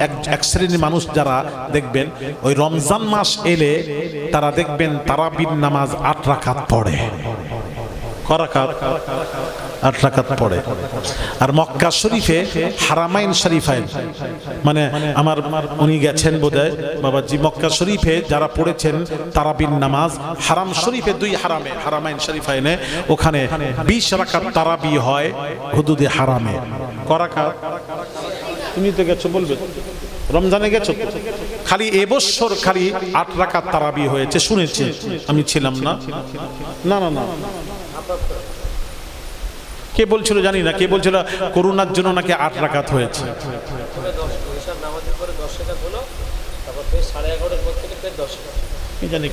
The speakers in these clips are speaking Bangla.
এক এক শ্রেণির মানুষ যারা দেখবেন, ওই রমজান মাস এলে তারা দেখবেন তারাবির নামাজ আট রাকাত পড়ে। পড়ে। আর মক্কা শরীফে হারামাইন শরীফাইন। মানে আমার, উনি গেছেন বোধহয়, বাবাজি, মক্কা শরীফে যারা পড়েছেন তারাবিন নামাজ হারাম শরীফে দুই হারামে, হারামাইন শরীফাইনে। ওখানে বিশ রাকাত তারাবি হয় হুদুদে হারামে। করাকাত তুমি তো গেছো বলবে। রমজানে গেছো? খালি এবছর খালি আট রাকাত তারাবি হয়েছে, শুনেছি। আমি ছিলাম না। না না না। কে বলছিল জানি না, কে বলছিল করোনার জন্য নাকি আট রাকাত হয়েছে? তারপর সাড়ে পর থেকে দশ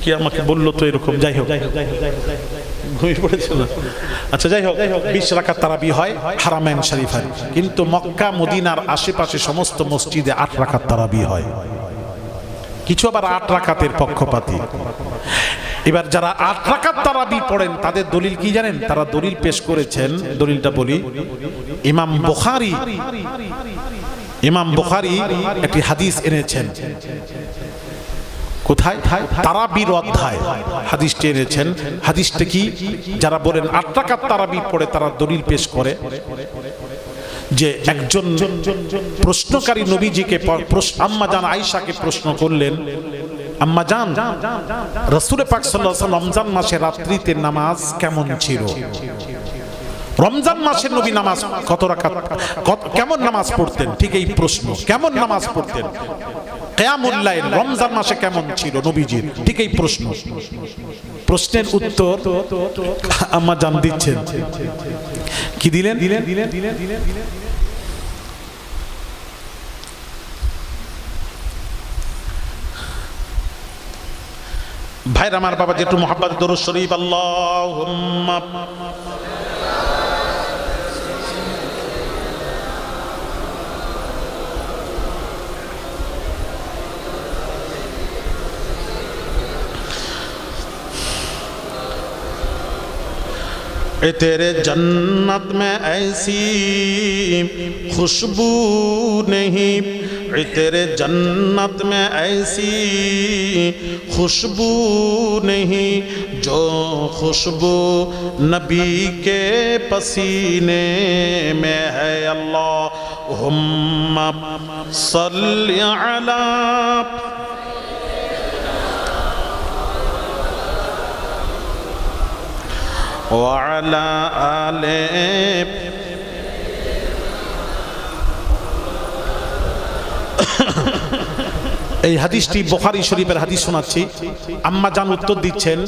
কি আমাকে বলল তো এরকম, যাই হোক। আচ্ছা যাই হোক তারাবি হয় কিন্তু মক্কা, মদিনার আশেপাশে সমস্ত মসজিদে আট তারাবি হয়। কিছু আবার আট পক্ষপাতী। এবার যারা আট রাকাত তারাবি পড়েন, তাদের দলিল কি জানেন? তারা দলিল পেশ করেছেন, দলিলটা বলি। ইমাম বুখারী ইমাম বুখারী একটি হাদিস এনেছেন। কোথায়? তারাবির অধ্যায়। হাদিসটি এনেছেন হাদিসটা কি? যারা বলেন, আট তারাবি পড়ে, তারা দলিল পেশ করে যে একজন প্রশ্নকারী নবীজিকে আম্মা জান আয়েশাকে প্রশ্ন করলেন, আম্মা জান রসুল পাক ওয়াসাল্লাম রমজান মাসে রাত্রিতে নামাজ কেমন ছিল? রমজান মাসে নবী নামাজ কত কত- কেমন নামাজ পড়তেন? ঠিক এই প্রশ্ন। কেমন নামাজ পড়তেন? রমজান মাসে কেমন ছিল নবীজির? ঠিক এই প্রশ্ন। প্রশ্নের উত্তর আম্মা জান দিচ্ছেন। কি দিলেন? ভাইর, আমার বাবা যেটু মোহাম্মদ দরুদ শরীফ আল্লাহ کہ تیرے جنت میں ایسی خوشبو نہیں۔ اے تیرے جنت میں ایسی خوشبو نہیں۔ جو خوشبو نبی کے پسینے میں ہے اللہ۔ ہم صلی وسلم وعلى آله এই হাদিসটি বুখারী শরীফের হাদিস শোনাচ্ছি আম্মা জান উত্তর দিচ্ছেন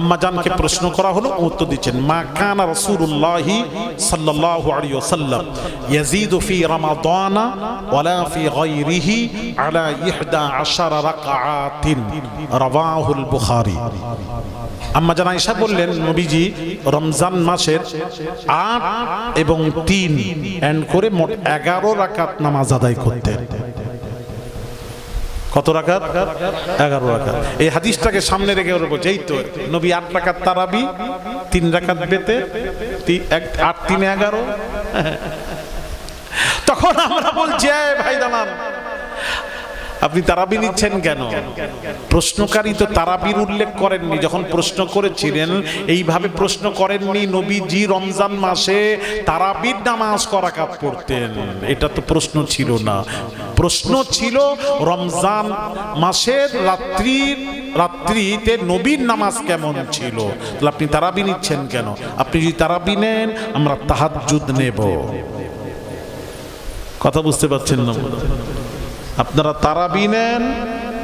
আম্মা জানকে প্রশ্ন করা হলো ও উত্তর দিচ্ছেন মা কানা রাসূলুল্লাহি সাল্লাল্লাহু আলাইহি ওয়াসাল্লাম ইয়াজিদু ফি রামাদানা ওয়ালা ফি গায়রিহি আলা 11 রাকাআতিন রাওয়াহুল বুখারী আম্মা জান আয়েশা বললেন, নবীজি, রমজান মাসের আট এবং তিন এন্ড করে মোট এগারো রাকাত নামাজ আদায় করতেন। কত রাকাত? এগারো রাকাত। এই হাদিসটাকে সামনে রেখে ওরা বলছে এই তো নবী আট রাকাত তারাবি, তিন রাকাত বেতে আট, তিন, এগারো। তখন আমরা বলছি "এই ভাই দালান আপনি তারাবি নিচ্ছেন কেন? প্রশ্নকারী তো তারাবির উল্লেখ করেননি। যখন প্রশ্ন করেছিলেন, এইভাবে প্রশ্ন করেননি, নবীজি রমজান মাসে তারাবির নামাজ করাকাত পড়তেন। এটা তো প্রশ্ন ছিল না। প্রশ্ন ছিল, রমজান মাসের রাত্রির রাত্রিতে নবীর নামাজ কেমন ছিল? তাহলে আপনি তারাবি নিচ্ছেন কেন? আপনি যদি তারাবি নেন, আমরা তাহাজ্জুদ নেব। কথা বুঝতে পারছেন না? আপনারা তারাবি নেন,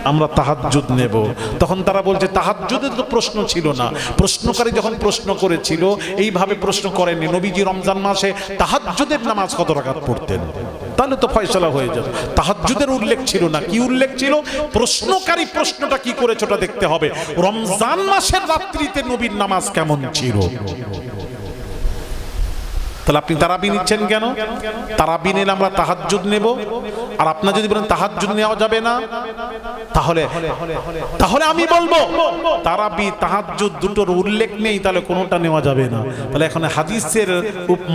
আমরা তাহাজ্জুদ নেব। তখন তারা বলছে, তাহাজ্জুদের তো প্রশ্ন ছিল না। প্রশ্নকারী যখন প্রশ্ন করেছিল, এইভাবে প্রশ্ন করেননি। নবীজি রমজান মাসে তাহাজ্জুদের নামাজ কত রাকাত পড়তেন? তাহলে তো ফয়সলা হয়ে যাবে তাহাজ্জুদের উল্লেখ ছিল না। কি উল্লেখ ছিল? প্রশ্নকারী প্রশ্নটা কি করেছে ওটা দেখতে হবে। রমজান মাসের রাত্রিতে নবীর নামাজ কেমন ছিল? তাহলে আপনি তারাবি নিচ্ছেন কেন? তারাবি নিলে আমরা তাহাজ্জুদ নেব। আর আপনার যদি বলেন তাহাজ্জুদ নেওয়া যাবে না, তাহলে তাহলে আমি বলব, তারাবি, তাহাজ্জুদ দুটোর উল্লেখ নেই, তাহলে কোনোটা নেওয়া যাবে না। তাহলে এখন হাদিসের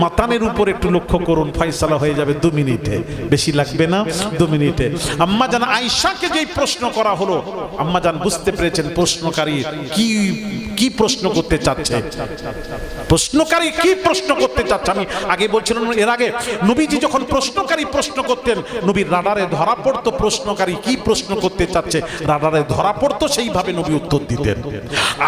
মাতানের উপর একটু লক্ষ্য করুন, ফয়সালা হয়ে যাবে দু মিনিটে। বেশি লাগবে না, দু মিনিটে। আম্মা জান আয়েশাকে যেই প্রশ্ন করা হলো আম্মা জান বুঝতে পেরেছেন প্রশ্নকারী কি কি প্রশ্ন করতে চাচ্ছে? প্রশ্নকারী কি প্রশ্ন করতে চাচ্ছে? আমি আগে বলছিলাম এর আগে, নবীজি যখন প্রশ্নকারী প্রশ্ন করতেন, নবীর রাডারে ধরা পড়তো প্রশ্নকারী কি প্রশ্ন করতে চাচ্ছে? রাডারে ধরা পড়তো, সেইভাবে নবী উত্তর দিতেন।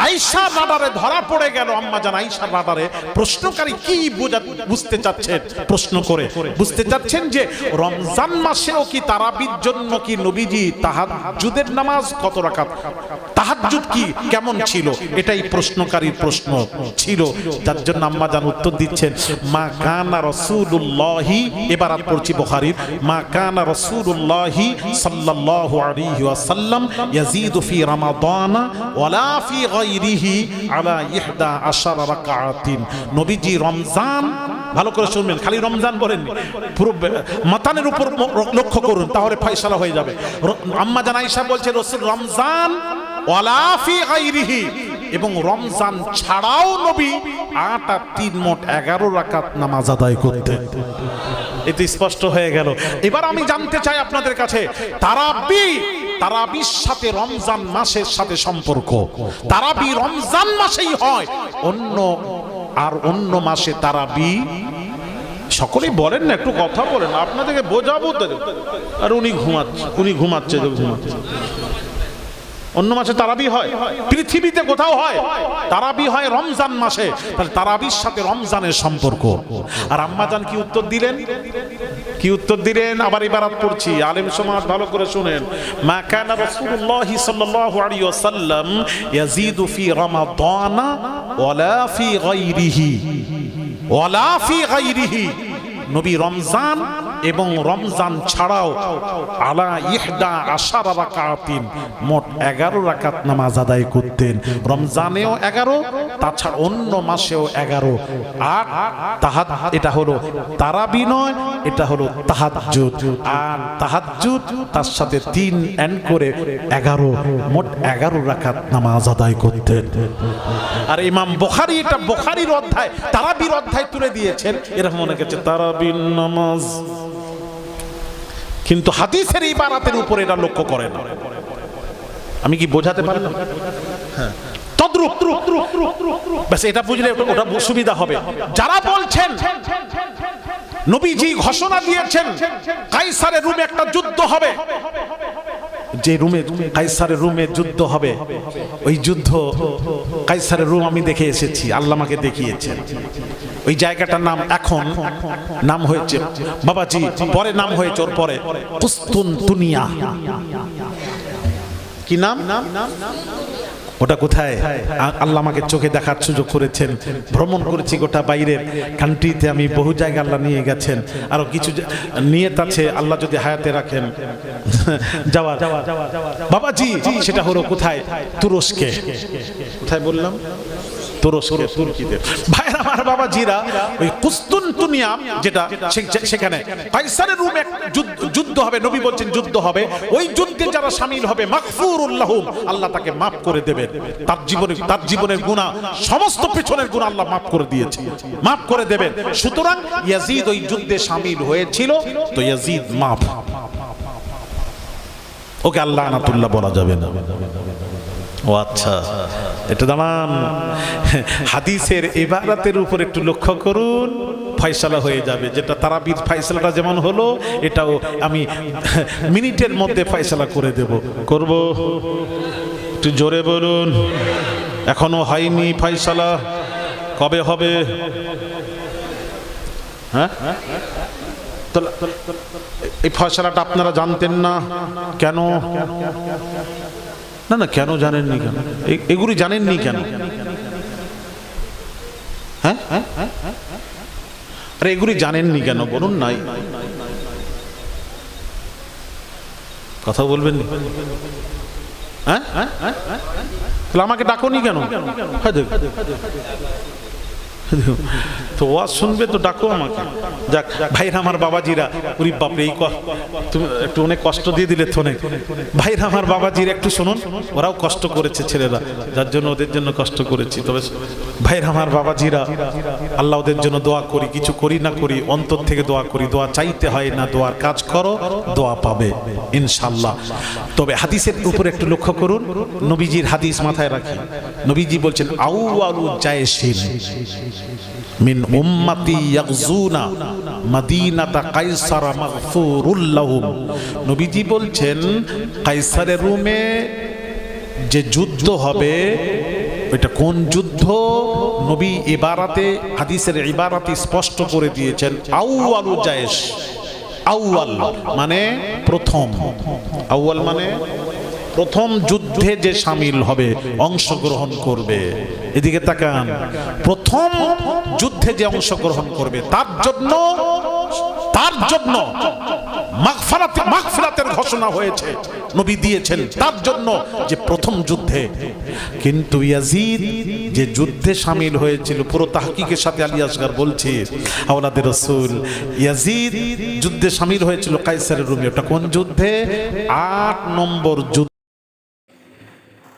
আয়েশা রাডারে ধরা পড়ে গেল আম্মা জান আয়েশা রাডারে প্রশ্নকারী কি বোঝা বুঝতে চাচ্ছেন? প্রশ্ন করে। বুঝতে চাচ্ছেন যে রমজান মাসেও কি তারাবির জন্য কি নবীজি তাহাজ্জুদের নামাজ কত রাকাত? তাহাজ্জুদ কি কেমন ছিল? এটাই প্রশ্নকারীর প্রশ্ন ছিল। যার জন্য আম্মা জান উত্তর দিচ্ছেন, মা কানা রাসূলুল্লাহি, এবার আর পড়ছি বুখারীর, মা কানা রাসূলুল্লাহি সাল্লাল্লাহু আলাইহি ওয়াসাল্লাম ইয়াজিদু ফি রামাদানা ওয়ালা ফি গায়রিহি আলা ইহদা আশারা রাকাআতিন। নবীজি রমজান, ভালো করে শুনবেন, খালি রমজান বলেন পুরো মাতানের উপর লক্ষ্য করুন, তাহলে ফয়সালা হয়ে যাবে। আম্মা জান আয়েশা বলছে, রসুল রমজান ওয়ালা ফি এবং রমজান ছাড়াও নবী আট আর তিন মোট এগারো রাকাত নামাজ আদায় করতেন। এতে স্পষ্ট হয়ে গেল। এবার আমি জানতে চাই আপনাদের কাছে, তারাবি, তারাবির সাথে রমজান মাসের সাথে সম্পর্ক। তারাবি রমজান মাসেই হয়, অন্য আর অন্য মাসে তারাবি? সকলেই বলেন না, একটু কথা বলেন, আপনাদেরকে বোঝাবো আর উনি ঘুমাচ্ছে উনি ঘুমাচ্ছে ঘুমাচ্ছে। অন্য মাসে তারাবি হয়। পৃথিবীতে কোথাও হয়। তারাবি হয় রমজান মাসে। তাহলে তারাবির সাথে রমজানের সম্পর্ক। আর আম্মাজান কি উত্তর দিলেন? কি উত্তর দিলেন? আবার ইবারাত পড়ছি। আলেম সমাজ ভালো করে শুনেন। মা কানা রাসূলুল্লাহ সাল্লাল্লাহু আলাইহি ওয়াসাল্লাম ইয়াজিদু ফি রামাদানা ওয়ালা ফি গায়রিহি। ওয়ালা ফি গায়রিহি। নবী রমজান এবং রমজান ছাড়াও আলা ইহদা আশারা রাকাতিন, মোট এগারো রাকাত নামাজ আদায় করতেন। রমজানেও এগারো, তাছাড়া অন্য মাসেও এগারো। আর তাহাত এটা হলো তারাবি নয়, এটা হলো তাহাজ্জুদ। আর তাহাজ্জুদ, তার সাথে তিন এন্ড করে এগারো, মোট এগারো রাকাত নামাজ আদায় করতেন। আর ইমাম বুখারী, এটা বুখারীর অধ্যায় তারাবির অধ্যায় তুলে দিয়েছেন। এরকম মনে করছে তারাবির নামাজ। কিন্তু হাদিসের ইবারাতের উপর এটা লক্ষ্য করে না। আমি কি বোঝাতে পারলাম হ্যাঁ। ব্যাস, এটা বুঝলে ওটা- হবে। যারা বলছেন ঘোষণা দিয়েছেন একটা যুদ্ধ হবে। যে রুমে কাইসারের রুমে যুদ্ধ হবে, ওই যুদ্ধ কাইসারের রুম আমি দেখে এসেছি, আল্লাহ আমাকে দেখিয়েছেন। ওই জায়গাটার নাম এখন, নাম হয়েছে বাবাজি, পরে নাম হয়েছে ওর পরে কুস্তুনতুনিয়া কি নাম? ওটা কোথায়? আল্লাহ আমাকে চোখে দেখার সুযোগ করেছেন ভ্রমণ করেছি গোটা বাইরের কান্ট্রিতে আমি বহু জায়গায় আল্লাহ নিয়ে গেছেন। আরও কিছু নিয়ে নিয়ত আছে আল্লাহ যদি হায়াতে রাখেন। যাওয়া যাওয়ার। বাবাজি সেটা হলো কোথায়? তুরস্কে। কোথায় বললাম? তুরস্কে তুর্কিতে আল্লাহ তাকে মাফ করে দেবেন। তার জীবনে তার জীবনের সমস্ত পেছনের গুনাহ আল্লাহ মাফ করে দিয়েছে। মাফ করে দেবেন। সুতরাং ইয়াজিদ ওই যুদ্ধে শামিল হয়েছিল, তো ইয়াজিদ মাফ। ওকে, আল্লাহ আনাতুল্লাহ বলা যাবে না। ও আচ্ছা। এটা দামান হাদিসের এবারাতের উপর একটু লক্ষ্য করুন, ফয়সালা হয়ে যাবে। যেটা তারাবির ফয়সালাটা যেমন হলো, এটাও আমি মিনিটের মধ্যে ফয়সালা করে দেব। করব? একটু জোরে বলুন। এখনও হয়নি ফয়সালা। কবে হবে? হ্যাঁ? এই ফয়সালাটা আপনারা জানতেন না। কেন? না না, কেন জানেননি কেন? এগুলি জানেননি কেন? হ্যাঁ? আরে এগুলি জানেননি কেন? বলুন নাই। কথা বলবেন নি? হ্যাঁ? তাহলে আমাকে ডাকোনি কেন? হ্যাঁ। তো ওয়াজ শুনবে তো ডাকো আমাকে। যাক, ভাইরা আমার বাবাজিরা, উরি বাপরে, এই তুমি একটু অনেক কষ্ট দিয়ে দিলে অনেক ভাইরা আমার বাবাজিরা একটু শুনুন, ওরাও কষ্ট করেছে ছেলেরা, যার জন্য ওদের জন্য কষ্ট করেছি। তবে ভাইরা আমার বাবাজিরা, আল্লাহ ওদের জন্য দোয়া করি, কিছু করি না করি, অন্তর থেকে দোয়া করি, দোয়া চাইতে হয় না, দোয়ার কাজ করো, দোয়া পাবে ইনশাল্লাহ তবে হাদিসের উপর একটু লক্ষ্য করুন, নবীজির হাদিস মাথায় রাখি। নবীজি বলছেন আউ আলু জায়সিন মিন উম্মতি ইয়াগজুনা মদিনাতা কাইসার মাগফুরুল লাহুম। নবীজি বলছেন কাইসারের রুমে যে যুদ্ধ হবে এটা কোন যুদ্ধ? নবী ইবারাতে, হাদিসের ইবারাতে স্পষ্ট করে দিয়েছেন, আউয়াল জায়েশ, আউয়াল মানে প্রথম। আউয়াল মানে প্রথম যুদ্ধে যে সামিল হবে, অংশগ্রহণ করবে। এদিকে তাকান। প্রথম যুদ্ধে যে অংশগ্রহণ করবে, তার জন্য তার জন্য মাগফিরাত, মাগফিরাতের ঘোষণা হয়েছে, নবী দিয়েছেন তার জন্য যে প্রথম যুদ্ধে। কিন্তু ইয়াজিদ যে যুদ্ধে সামিল হয়েছিল, পুরো তাহকিকের সাথে আলী আসগার বলছে, আওলাদের রসুল, ইয়াজিদ যুদ্ধে সামিল হয়েছিল কাইসারের রুমে। ওটা কোন যুদ্ধে? আট নম্বর যুদ্ধ